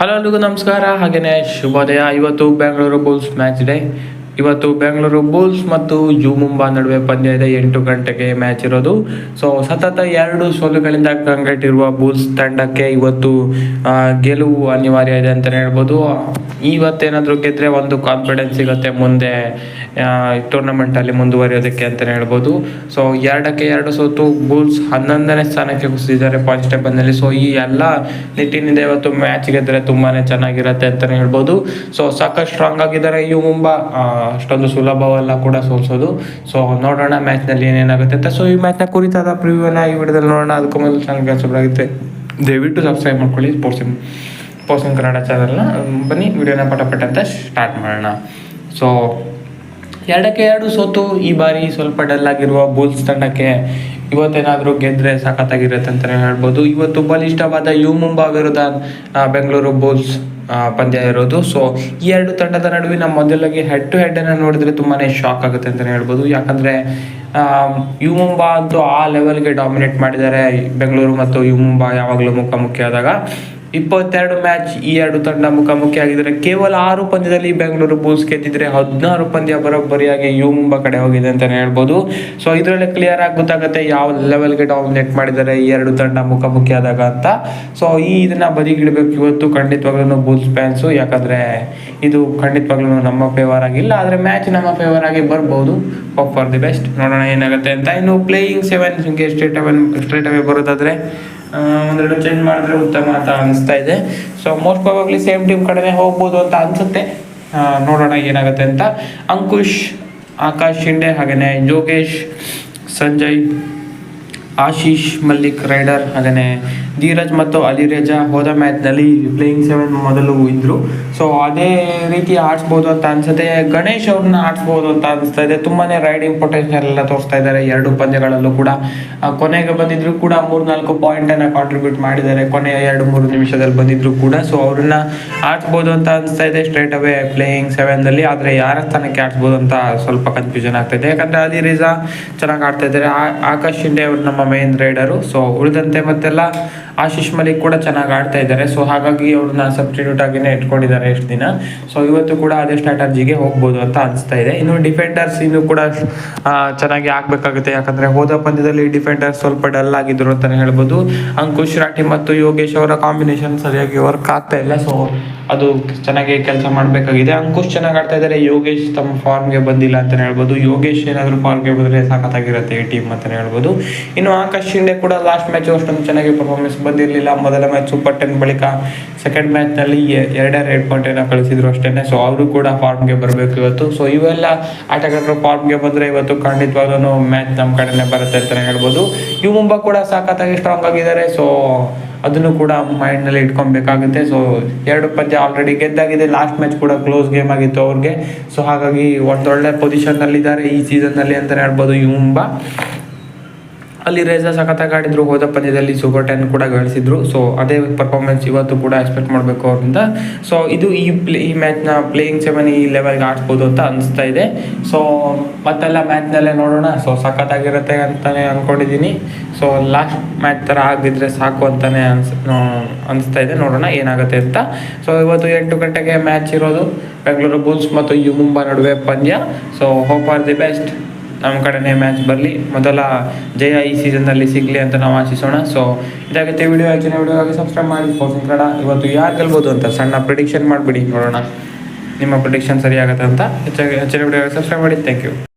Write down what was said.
Hello ಎಲ್ರಿಗೂ ನಮಸ್ಕಾರ. ಹಾಗೆಯೇ ಶುಭೋದಯ. ಇವತ್ತು ಬೆಂಗಳೂರು ಬುಲ್ಸ್ ಮ್ಯಾಚ್ ಡೇ. ಇವತ್ತು ಬೆಂಗಳೂರು ಬುಲ್ಸ್ ಮತ್ತು ಯು ಮುಂಬಾ ನಡುವೆ ಪಂದ್ಯ ಇದೆ ಎಂಟು ಗಂಟೆಗೆ ಮ್ಯಾಚ್ ಇರೋದು. ಸೊ ಸತತ ಎರಡು ಸೋಲುಗಳಿಂದ ಕಂಗೆಟ್ಟಿರುವ ಬುಲ್ಸ್ ತಂಡಕ್ಕೆ ಇವತ್ತು ಗೆಲುವು ಅನಿವಾರ್ಯ ಇದೆ ಅಂತಲೇ ಹೇಳ್ಬೋದು. ಇವತ್ತೇನಾದರೂ ಗೆದ್ದರೆ ಒಂದು ಕಾನ್ಫಿಡೆನ್ಸ್ ಸಿಗುತ್ತೆ ಮುಂದೆ. ಟೂರ್ನಮೆಂಟಲ್ಲಿ ಮುಂದುವರಿಯೋದಕ್ಕೆ ಅಂತಲೇ ಹೇಳ್ಬೋದು. ಸೊ ಎರಡಕ್ಕೆ ಎರಡು ಸೋತು ಬುಲ್ಸ್ ಹನ್ನೊಂದನೇ ಸ್ಥಾನಕ್ಕೆ ಕುಸಿದಿದ್ದಾರೆ ಪಾಯಿಂಟ್ಸ್ ಟೇಬಲ್ನಲ್ಲಿ ಸೊ ಈ ಎಲ್ಲ ನಿಟ್ಟಿನಿಂದ ಇವತ್ತು ಮ್ಯಾಚ್ ಗೆದ್ದರೆ ತುಂಬಾ ಚೆನ್ನಾಗಿರುತ್ತೆ ಅಂತಲೇ ಹೇಳ್ಬೋದು. ಸೊ ಸಾಕಷ್ಟು ಸ್ಟ್ರಾಂಗ್ ಆಗಿದ್ದಾರೆ ಇವು ಮುಂಬ. ಅಷ್ಟೊಂದು ಸುಲಭವಲ್ಲ ಕೂಡ ಸೋಲ್ಸೋದು. ಸೊ ನೋಡೋಣ ಮ್ಯಾಚ್ನಲ್ಲಿ ಏನೇನಾಗುತ್ತೆ ಅಂತ. ಸೊ ಈ ಮ್ಯಾಚ್ನ ಕುರಿತಾದ ಪ್ರಿವ್ಯೂನ ಈ ವಿಡಿಯೋದಲ್ಲಿ ನೋಡೋಣ. ಅದಕ್ಕೂ ಮೊದಲು ಚಾನಲ್ಗೆ ಆಗುತ್ತೆ ದಯವಿಟ್ಟು ಸಬ್ಸ್ಕ್ರೈಬ್ ಮಾಡ್ಕೊಳ್ಳಿ. ಸ್ಪೋರ್ಟ್ಸ್ ಪೋಸಿಂಗ್ ಕನ್ನಡ ಚಾನಲ್ನ ಬನ್ನಿ, ವಿಡಿಯೋನ ಪಟಪಟ ಅಂತ ಸ್ಟಾರ್ಟ್ ಮಾಡೋಣ. ಸೊ ಎರಡಕ್ಕೆ ಎರಡು ಸೋತು ಈ ಬಾರಿ ಸ್ವಲ್ಪ ಡಲ್ ಆಗಿರುವ ಬುಲ್ಸ್ ತಂಡಕ್ಕೆ ಇವತ್ತೇನಾದರೂ ಗೆದ್ರೆ ಸಖತ್ತಾಗಿರುತ್ತೆ ಅಂತಲೇ ಹೇಳ್ಬೋದು. ಇವತ್ತು ಬಲಿಷ್ಠವಾದ ಯು ಮುಂಬಾ ವಿರುದ್ಧ ಬೆಂಗಳೂರು ಬುಲ್ಸ್ ಪಂದ್ಯ ಇರೋದು. ಸೊ ಈ ಎರಡು ತಂಡದ ನಡುವಿನ ಮೊದಲಿಗೆ ಹೆಡ್ ಟು ಹೆಡ್ ಅನ್ನು ನೋಡಿದ್ರೆ ತುಂಬಾನೇ ಶಾಕ್ ಆಗುತ್ತೆ ಅಂತಲೇ ಹೇಳ್ಬೋದು. ಯಾಕಂದ್ರೆ ಯು ಮುಂಬಾ ಅಂತೂ ಆ ಲೆವೆಲ್ಗೆ ಡಾಮಿನೇಟ್ ಮಾಡಿದ್ದಾರೆ ಬೆಂಗಳೂರು ಮತ್ತು ಯು ಮುಂಬಾ ಯಾವಾಗಲೂ ಮುಖಾಮುಖಿ ಆದಾಗ ಇಪ್ಪತ್ತೆರಡು ಮ್ಯಾಚ್ ಈ ಎರಡು ತಂಡ ಮುಖಾಮುಖಿ ಆಗಿದ್ದಾರೆ. ಕೇವಲ ಆರು ಪಂದ್ಯದಲ್ಲಿ ಬೆಂಗಳೂರು ಬುಲ್ಸ್ ಗೆದ್ದಿದ್ರೆ ಹದಿನಾರು ಪಂದ್ಯ ಬರೋಬ್ಬರಿಯಾಗಿ ಯು ಮುಂಬ ಕಡೆ ಹೋಗಿದೆ ಅಂತಲೇ ಹೇಳ್ಬೋದು. ಸೊ ಇದರಲ್ಲಿ ಕ್ಲಿಯರ್ ಆಗಿ ಗೊತ್ತಾಗುತ್ತೆ ಯಾವ ಲೆವೆಲ್ಗೆ ಡಾಮಿನೇಟ್ ಮಾಡಿದ್ದಾರೆ ಈ ಎರಡು ತಂಡ ಮುಖಾಮುಖಿ ಆದಾಗ ಅಂತ. ಸೊ ಈ ಇದನ್ನ ಬದಿಗಿಡಬೇಕು ಇವತ್ತು ಖಂಡಿತವಾಗ್ಲೂ ಬುಲ್ಸ್ ಫ್ಯಾನ್ಸು ಯಾಕಂದ್ರೆ ಇದು ಖಂಡಿತವಾಗ್ಲೂ ನಮ್ಮ ಫೇವರ್ ಆಗಿಲ್ಲ. ಆದರೆ ಮ್ಯಾಚ್ ನಮ್ಮ ಫೇವರ್ ಆಗಿ ಬರ್ಬೋದು. ಫಾರ್ ದಿ ಬೆಸ್ಟ್ ನೋಡೋಣ ಏನಾಗುತ್ತೆ ಅಂತ. ಇನ್ನು ಪ್ಲೇಯಿಂಗ್ ಸೆವೆನ್ ಸ್ಟ್ರೇಟ್ ಅವನ್ ಸ್ಟ್ರೇಟ್ ಅವೇ ಬರೋದಾದ್ರೆ ಒಂದೆರಡು ಚೇಂಜ್ ಮಾಡಿದ್ರೆ ಉತ್ತಮ ಅಂತ ಅನಿಸ್ತಾ ಇದೆ. So most probably same team ಕಡೆನೇ ಹೋಗ್ಬೋದು ಅಂತ ಅನ್ಸುತ್ತೆ. ನೋಡೋಣ ಏನಾಗುತ್ತೆ ಅಂತ. ಅಂಕುಶ್, ಆಕಾಶ್ ಶಿಂಡೆ ಹಾಗೆಯೇ ಯೋಗೇಶ್, ಸಂಜಯ್, ಆಶೀಶ್ ಮಲ್ಲಿಕ್ ರೈಡರ್ ಹಾಗೆಯೇ ಧೀರಜ್ ಮತ್ತು ಅಲಿ ಅಲಿರೇಜಾ ಹೋದ ಮ್ಯಾಚ್ನಲ್ಲಿ ಪ್ಲೇಯಿಂಗ್ ಸೆವೆನ್ ಮೊದಲು ಇದ್ದರು ಸೊ ಅದೇ ರೀತಿ ಆಡಿಸ್ಬೋದು ಅಂತ ಅನ್ಸುತ್ತೆ. ಗಣೇಶ್ ಅವ್ರನ್ನ ಆಡಿಸ್ಬೋದು ಅಂತ ಅನಿಸ್ತಾ ಇದೆ. ತುಂಬಾನೇ ರೈಡಿಂಗ್ ಪೊಟೆನ್ಷಿಯಲ್ ಎಲ್ಲ ತೋರಿಸ್ತಾ ಇದ್ದಾರೆ. ಎರಡು ಪಂದ್ಯಗಳಲ್ಲೂ ಕೂಡ ಕೊನೆಗೆ ಬಂದಿದ್ರು ಕೂಡ ಮೂರ್ನಾಲ್ಕು ಪಾಯಿಂಟ್ ಅನ್ನ ಕಾಂಟ್ರಿಬ್ಯೂಟ್ ಮಾಡಿದ್ದಾರೆ. ಕೊನೆಯ ಎರಡು ಮೂರು ನಿಮಿಷದಲ್ಲಿ ಬಂದಿದ್ರು ಕೂಡ. ಸೊ ಅವ್ರನ್ನ ಆಡಿಸ್ಬೋದು ಅಂತ ಅನಿಸ್ತಾ ಇದೆ ಸ್ಟ್ರೇಟ್ ಅವೇ ಪ್ಲೇಯಿಂಗ್ ಸೆವೆನ್ದಲ್ಲಿ ಆದರೆ ಯಾರ ಸ್ಥಾನಕ್ಕೆ ಆಡಿಸ್ಬೋದು ಅಂತ ಸ್ವಲ್ಪ ಕನ್ಫ್ಯೂಷನ್ ಆಗ್ತಾ ಇದೆ. ಯಾಕಂದ್ರೆ ಅದೇ ರಿಜಾ ಚೆನ್ನಾಗಿ ಆಡ್ತಾ ಇದ್ದಾರೆ. ಆಕಾಶ್ ಶಿಂಡೆ ಅವರು ನಮ್ಮ ಮೇನ್ ರೈಡರು ಸೊ ಉಳಿದಂತೆ ಮತ್ತೆಲ್ಲ ಆಶೀಶ್ ಮಲಿಕ್ ಕೂಡ ಚೆನ್ನಾಗಿ ಆಡ್ತಾ ಇದ್ದಾರೆ. ಸೊ ಹಾಗಾಗಿ ಅವ್ರನ್ನ ಸಬ್ಸ್ಟಿಟ್ಯೂಟ್ ಆಗಿನೇ ಇಟ್ಕೊಂಡಿದ್ದಾರೆ ಎಷ್ಟು ದಿನ. ಸೊ ಇವತ್ತು ಕೂಡ ಅದೇ ಸ್ಟ್ರಾಟಜಿಗೆ ಹೋಗ್ಬೋದು ಅಂತ ಅನಿಸ್ತಾ ಇದೆ. ಇನ್ನು ಡಿಫೆಂಡರ್ಸ್ ಇನ್ನು ಕೂಡ ಚೆನ್ನಾಗಿ ಆಗಬೇಕಾಗುತ್ತೆ. ಯಾಕಂದ್ರೆ ಹೋದ ಪಂದ್ಯದಲ್ಲಿ ಡಿಫೆಂಡರ್ಸ್ ಸ್ವಲ್ಪ ಡಲ್ ಆಗಿದ್ರು ಅಂತಲೇ ಹೇಳ್ಬೋದು. ಅಂಕುಶ್ ರಾಠಿ ಮತ್ತು ಯೋಗೇಶ್ ಅವರ ಕಾಂಬಿನೇಷನ್ ಸರಿಯಾಗಿ ವರ್ಕ್ ಆಗ್ತಾ ಇಲ್ಲ. ಸೊ ಅದು ಚೆನ್ನಾಗಿ ಕೆಲಸ ಮಾಡಬೇಕಾಗಿದೆ. ಅಂಕುಶ್ ಚೆನ್ನಾಗಿ ಆಡ್ತಾ ಇದ್ದಾರೆ. ಯೋಗೇಶ್ ತಮ್ಮ ಫಾರ್ಮ್ಗೆ ಬಂದಿಲ್ಲ ಅಂತ ಹೇಳ್ಬೋದು. ಯೋಗೇಶ್ ಏನಾದರೂ ಫಾರ್ಮ್ಗೆ ಬಂದರೆ ಸಾಕತ್ತಾಗಿರುತ್ತೆ ಈ ಟೀಮ್ ಅಂತಲೇ ಹೇಳ್ಬೋದು. ಇನ್ನು ಆಕಾಶ್ ಶಿಂಡೆ ಕೂಡ ಲಾಸ್ಟ್ ಮ್ಯಾಚ್ ಅಷ್ಟೊಂದು ಚೆನ್ನಾಗಿ ಪರ್ಫಾರ್ಮೆನ್ಸ್ ಬಂದಿರಲಿಲ್ಲ. ಮೊದಲ ಮ್ಯಾಚ್ ಸೂಪರ್ ಟೆನ್ ಬಳಿಕ ಸೆಕೆಂಡ್ ಮ್ಯಾಚ್ನಲ್ಲಿ ಎರಡೇ ಎರಡು ಪಾಯಿಂಟ್ ಏನೋ ಕಳಿಸಿದ್ರು ಅಷ್ಟೇ ಸೊ ಅವರು ಕೂಡ ಫಾರ್ಮ್ಗೆ ಬರಬೇಕು ಇವತ್ತು. ಸೊ ಇವೆಲ್ಲ ಆಟಗಾರರು ಫಾರ್ಮ್ಗೆ ಬಂದರೆ ಇವತ್ತು ಖಂಡಿತವಾಗ್ಲೂ ಮ್ಯಾಚ್ ನಮ್ಮ ಕಡೆನೇ ಬರುತ್ತೆ ಅಂತಲೇ ಹೇಳ್ಬೋದು. ಇವು ಮುಂಬಾ ಕೂಡ ಸಾಕತ್ತಾಗಿ ಸ್ಟ್ರಾಂಗ್ ಆಗಿದ್ದಾರೆ. ಸೊ ಅದನ್ನು ಕೂಡ ಮೈಂಡ್ನಲ್ಲಿ ಇಟ್ಕೊಬೇಕಾಗುತ್ತೆ ಸೊ ಎರಡು ಪಂದ್ಯ ಆಲ್ರೆಡಿ ಗೆದ್ದಾಗಿದೆ. ಲಾಸ್ಟ್ ಮ್ಯಾಚ್ ಕೂಡ ಕ್ಲೋಸ್ ಗೇಮ್ ಆಗಿತ್ತು ಅವ್ರಿಗೆ. ಸೊ ಹಾಗಾಗಿ ಒಂದೊಳ್ಳೆ ಪೊಸಿಷನ್ನಲ್ಲಿದ್ದಾರೆ ಈ ಸೀಸನ್ನಲ್ಲಿ ಅಂತಲೇ ಹೇಳ್ಬೋದು. ಮುಂಬಾ. ಅಲ್ಲಿ ರೇಜಾ ಸಖತ್ತಾಗಿ ಆಡಿದ್ರು, ಹೋದ ಪಂದ್ಯದಲ್ಲಿ ಸೂಪರ್ ಟೆನ್ ಕೂಡ ಗಳಿಸಿದ್ರು. ಸೊ ಅದೇ ಪರ್ಫಾರ್ಮೆನ್ಸ್ ಇವತ್ತು ಕೂಡ ಎಕ್ಸ್ಪೆಕ್ಟ್ ಮಾಡಬೇಕು ಅವರಿಂದ. ಸೊ ಇದು ಈ ಪ್ಲೇ ಈ ಮ್ಯಾಚ್ನ ಪ್ಲೇಯಿಂಗ್ ಸೆವೆನ್ ಈ ಲೆವೆಲ್ಗೆ ಆಡ್ಬೋದು ಅಂತ ಅನಿಸ್ತಾ ಇದೆ. ಸೊ ಮತ್ತೆಲ್ಲ ಮ್ಯಾಚ್ನಲ್ಲೇ ನೋಡೋಣ. ಸೊ ಸಖತ್ತಾಗಿರುತ್ತೆ ಅಂತಲೇ ಅಂದ್ಕೊಂಡಿದ್ದೀನಿ ಸೊ ಲಾಸ್ಟ್ ಮ್ಯಾಚ್ ಥರ ಆಗಿದ್ರೆ ಸಾಕು ಅಂತಲೇ ಅನ್ಸ್ ಅನಿಸ್ತಾ ಇದೆ. ನೋಡೋಣ ಏನಾಗುತ್ತೆ ಅಂತ. ಸೊ ಇವತ್ತು ಎಂಟು ಗಂಟೆಗೆ ಮ್ಯಾಚ್ ಇರೋದು. ಬೆಂಗಳೂರು ಬುಲ್ಸ್ ಮತ್ತು ಯು ಮುಂಬಾ ನಡುವೆ ಪಂದ್ಯ. So hope are the best ನಮ್ಮ ಕಡೆನೇ ಮ್ಯಾಚ್ ಬರಲಿ. ಮೊದಲ ಜಯ ಈ ಸೀಸನ್ನಲ್ಲಿ ಸಿಗಲಿ ಅಂತ ನಾವು ಆಶಿಸೋಣ. ಸೊ ಇದಾಗುತ್ತೆ ವಿಡಿಯೋ ಹೆಚ್ಚಿನ ವಿಡಿಯೋಗೆ ಸಬ್ಸ್ಕ್ರೈಬ್ ಮಾಡಿ. ಸ್ಪೋರ್ಟ್ಸ್ ಕನ್ನಡ. ಇವತ್ತು ಯಾರು ಗೆಲ್ಬೋದು ಅಂತ ಸಣ್ಣ ಪ್ರಿಡಿಕ್ಷನ್ ಮಾಡಿಬಿಡಿ. ನೋಡೋಣ. ನಿಮ್ಮ ಪ್ರಿಡಿಕ್ಷನ್ ಸರಿಯಾಗುತ್ತೆ ಅಂತ. ಹೆಚ್ಚಾಗಿ ಹೆಚ್ಚಿನ ವಿಡಿಯೋಗೆ ಸಬ್ಸ್ಕ್ರೈಬ್ ಮಾಡಿ. Thank you